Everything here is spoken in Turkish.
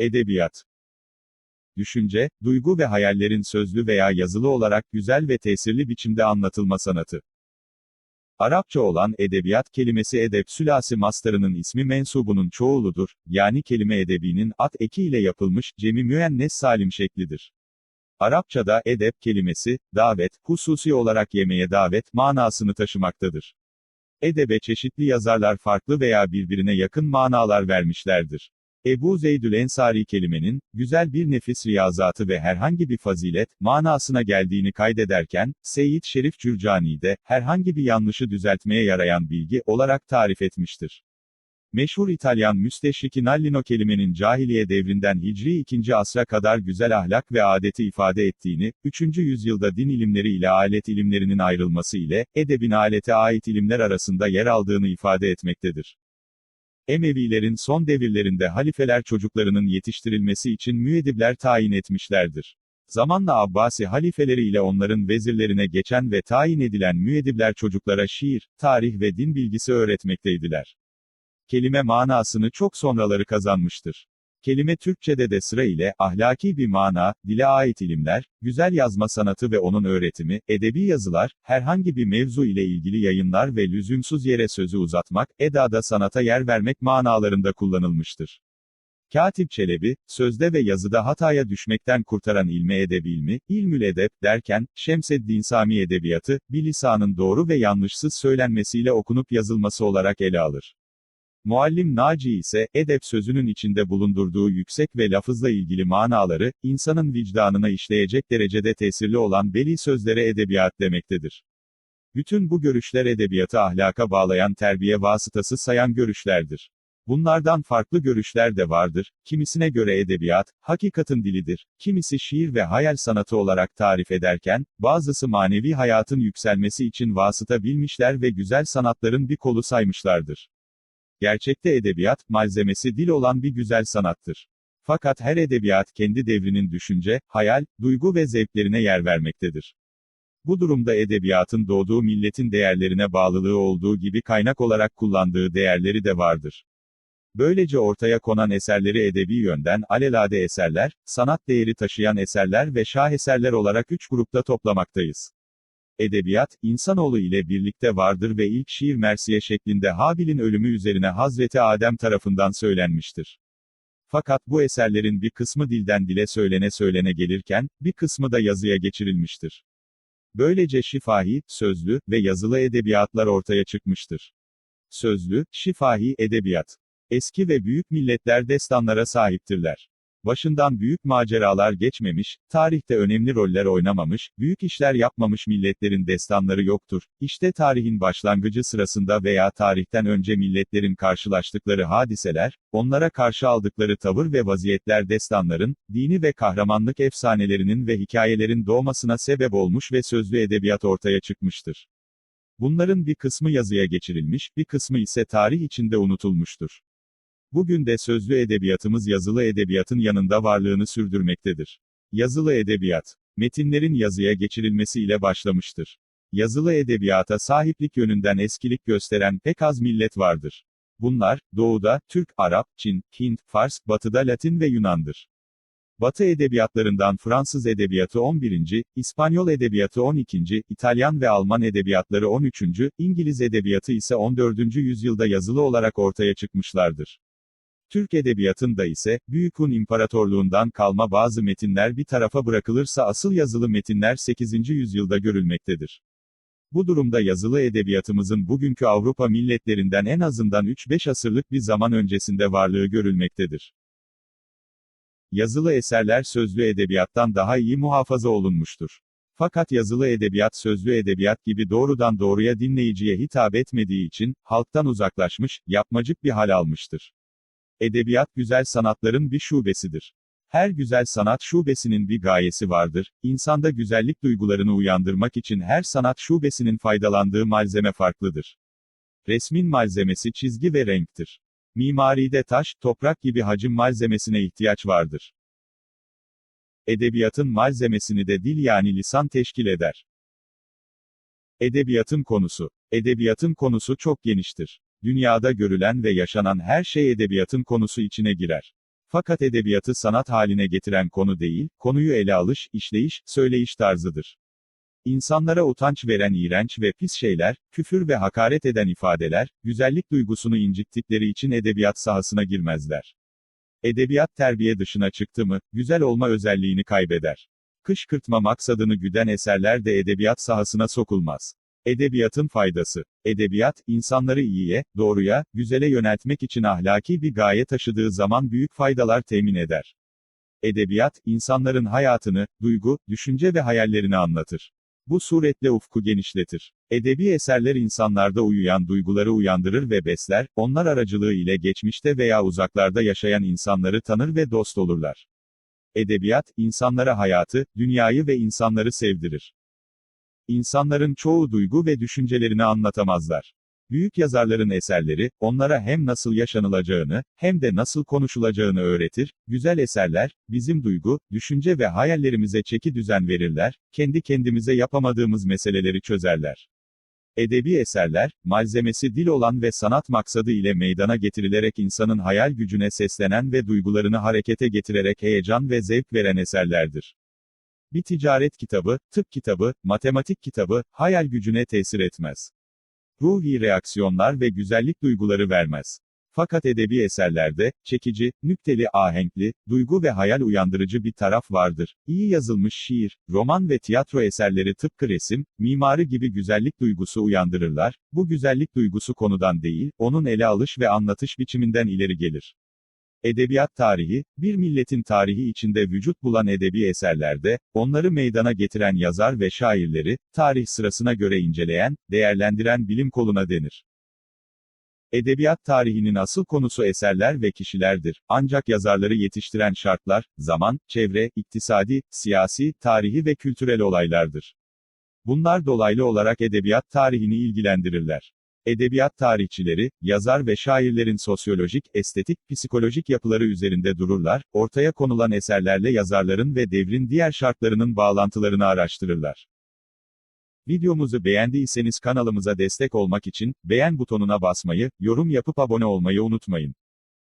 Edebiyat Düşünce, duygu ve hayallerin sözlü veya yazılı olarak güzel ve tesirli biçimde anlatılma sanatı. Arapça olan edebiyat kelimesi edep sülasi mastarının ismi mensubunun çoğuludur, yani kelime edebinin at eki ile yapılmış, cemi müennes salim şeklidir. Arapçada edep kelimesi, davet, hususi olarak yemeğe davet manasını taşımaktadır. Edebe çeşitli yazarlar farklı veya birbirine yakın manalar vermişlerdir. Ebu Zeydül Ensari kelimenin, güzel bir nefis riyazatı ve herhangi bir fazilet, manasına geldiğini kaydederken, Seyyid Şerif Cürcani de, herhangi bir yanlışı düzeltmeye yarayan bilgi, olarak tarif etmiştir. Meşhur İtalyan müsteşriki Nallino kelimenin cahiliye devrinden Hicri 2. asra kadar güzel ahlak ve adeti ifade ettiğini, 3. yüzyılda din ilimleri ile alet ilimlerinin ayrılması ile, edebin alete ait ilimler arasında yer aldığını ifade etmektedir. Emevilerin son devirlerinde halifeler çocuklarının yetiştirilmesi için müeddibler tayin etmişlerdir. Zamanla Abbasi halifeleri ile onların vezirlerine geçen ve tayin edilen müeddibler çocuklara şiir, tarih ve din bilgisi öğretmekteydiler. Kelime manasını çok sonraları kazanmıştır. Kelime Türkçede de sıra ile, ahlaki bir mana, dile ait ilimler, güzel yazma sanatı ve onun öğretimi, edebi yazılar, herhangi bir mevzu ile ilgili yayınlar ve lüzumsuz yere sözü uzatmak, edada sanata yer vermek manalarında kullanılmıştır. Katip Çelebi, sözde ve yazıda hataya düşmekten kurtaran ilme edebi ilmi, ilmül edep, derken, Şemseddin Sami edebiyatı, bir lisanın doğru ve yanlışsız söylenmesiyle okunup yazılması olarak ele alır. Muallim Naci ise, edep sözünün içinde bulundurduğu yüksek ve lafızla ilgili manaları, insanın vicdanına işleyecek derecede tesirli olan beli sözlere edebiyat demektedir. Bütün bu görüşler edebiyatı ahlaka bağlayan terbiye vasıtası sayan görüşlerdir. Bunlardan farklı görüşler de vardır, kimisine göre edebiyat, hakikatin dilidir, kimisi şiir ve hayal sanatı olarak tarif ederken, bazısı manevi hayatın yükselmesi için vasıta bilmişler ve güzel sanatların bir kolu saymışlardır. Gerçekte edebiyat, malzemesi dil olan bir güzel sanattır. Fakat her edebiyat kendi devrinin düşünce, hayal, duygu ve zevklerine yer vermektedir. Bu durumda edebiyatın doğduğu milletin değerlerine bağlılığı olduğu gibi kaynak olarak kullandığı değerleri de vardır. Böylece ortaya konan eserleri edebi yönden alelade eserler, sanat değeri taşıyan eserler ve şaheserler olarak üç grupta toplamaktayız. Edebiyat, insanoğlu ile birlikte vardır ve ilk şiir Mersiye şeklinde Habil'in ölümü üzerine Hazreti Adem tarafından söylenmiştir. Fakat bu eserlerin bir kısmı dilden dile söylene söylene gelirken, bir kısmı da yazıya geçirilmiştir. Böylece şifahi, sözlü ve yazılı edebiyatlar ortaya çıkmıştır. Sözlü, şifahi edebiyat. Eski ve büyük milletler destanlara sahiptirler. Başından büyük maceralar geçmemiş, tarihte önemli roller oynamamış, büyük işler yapmamış milletlerin destanları yoktur. İşte tarihin başlangıcı sırasında veya tarihten önce milletlerin karşılaştıkları hadiseler, onlara karşı aldıkları tavır ve vaziyetler destanların, dini ve kahramanlık efsanelerinin ve hikayelerin doğmasına sebep olmuş ve sözlü edebiyat ortaya çıkmıştır. Bunların bir kısmı yazıya geçirilmiş, bir kısmı ise tarih içinde unutulmuştur. Bugün de sözlü edebiyatımız yazılı edebiyatın yanında varlığını sürdürmektedir. Yazılı edebiyat, metinlerin yazıya geçirilmesi ile başlamıştır. Yazılı edebiyata sahiplik yönünden eskilik gösteren pek az millet vardır. Bunlar, Doğu'da, Türk, Arap, Çin, Hint, Fars, Batı'da Latin ve Yunan'dır. Batı edebiyatlarından Fransız edebiyatı 11. İspanyol edebiyatı 12. İtalyan ve Alman edebiyatları 13. İngiliz edebiyatı ise 14. yüzyılda yazılı olarak ortaya çıkmışlardır. Türk edebiyatında ise, Büyük Hun İmparatorluğundan kalma bazı metinler bir tarafa bırakılırsa asıl yazılı metinler 8. yüzyılda görülmektedir. Bu durumda yazılı edebiyatımızın bugünkü Avrupa milletlerinden en azından 3-5 asırlık bir zaman öncesinde varlığı görülmektedir. Yazılı eserler sözlü edebiyattan daha iyi muhafaza olunmuştur. Fakat yazılı edebiyat sözlü edebiyat gibi doğrudan doğruya dinleyiciye hitap etmediği için, halktan uzaklaşmış, yapmacık bir hal almıştır. Edebiyat güzel sanatların bir şubesidir. Her güzel sanat şubesinin bir gayesi vardır. İnsanda güzellik duygularını uyandırmak için her sanat şubesinin faydalandığı malzeme farklıdır. Resmin malzemesi çizgi ve renktir. Mimaride taş, toprak gibi hacim malzemesine ihtiyaç vardır. Edebiyatın malzemesini de dil yani lisan teşkil eder. Edebiyatın konusu. Edebiyatın konusu çok geniştir. Dünyada görülen ve yaşanan her şey edebiyatın konusu içine girer. Fakat edebiyatı sanat haline getiren konu değil, konuyu ele alış, işleyiş, söyleyiş tarzıdır. İnsanlara utanç veren iğrenç ve pis şeyler, küfür ve hakaret eden ifadeler, güzellik duygusunu incittikleri için edebiyat sahasına girmezler. Edebiyat terbiye dışına çıktı mı, güzel olma özelliğini kaybeder. Kışkırtma maksadını güden eserler de edebiyat sahasına sokulmaz. Edebiyatın faydası. Edebiyat, insanları iyiye, doğruya, güzele yöneltmek için ahlaki bir gaye taşıdığı zaman büyük faydalar temin eder. Edebiyat, insanların hayatını, duygu, düşünce ve hayallerini anlatır. Bu suretle ufku genişletir. Edebi eserler insanlarda uyuyan duyguları uyandırır ve besler, onlar aracılığı ile geçmişte veya uzaklarda yaşayan insanları tanır ve dost olurlar. Edebiyat, insanlara hayatı, dünyayı ve insanları sevdirir. İnsanların çoğu duygu ve düşüncelerini anlatamazlar. Büyük yazarların eserleri, onlara hem nasıl yaşanılacağını, hem de nasıl konuşulacağını öğretir, güzel eserler, bizim duygu, düşünce ve hayallerimize çeki düzen verirler, kendi kendimize yapamadığımız meseleleri çözerler. Edebi eserler, malzemesi dil olan ve sanat maksadı ile meydana getirilerek insanın hayal gücüne seslenen ve duygularını harekete getirerek heyecan ve zevk veren eserlerdir. Bir ticaret kitabı, tıp kitabı, matematik kitabı, hayal gücüne tesir etmez. Ruhi reaksiyonlar ve güzellik duyguları vermez. Fakat edebi eserlerde, çekici, nükteli ahenkli, duygu ve hayal uyandırıcı bir taraf vardır. İyi yazılmış şiir, roman ve tiyatro eserleri tıpkı resim, mimari gibi güzellik duygusu uyandırırlar, bu güzellik duygusu konudan değil, onun ele alış ve anlatış biçiminden ileri gelir. Edebiyat tarihi, bir milletin tarihi içinde vücut bulan edebi eserlerde, onları meydana getiren yazar ve şairleri, tarih sırasına göre inceleyen, değerlendiren bilim koluna denir. Edebiyat tarihinin asıl konusu eserler ve kişilerdir. Ancak yazarları yetiştiren şartlar, zaman, çevre, iktisadi, siyasi, tarihi ve kültürel olaylardır. Bunlar dolaylı olarak edebiyat tarihini ilgilendirirler. Edebiyat tarihçileri, yazar ve şairlerin sosyolojik, estetik, psikolojik yapıları üzerinde dururlar, ortaya konulan eserlerle yazarların ve devrin diğer şartlarının bağlantılarını araştırırlar. Videomuzu beğendiyseniz kanalımıza destek olmak için, beğen butonuna basmayı, yorum yapıp abone olmayı unutmayın.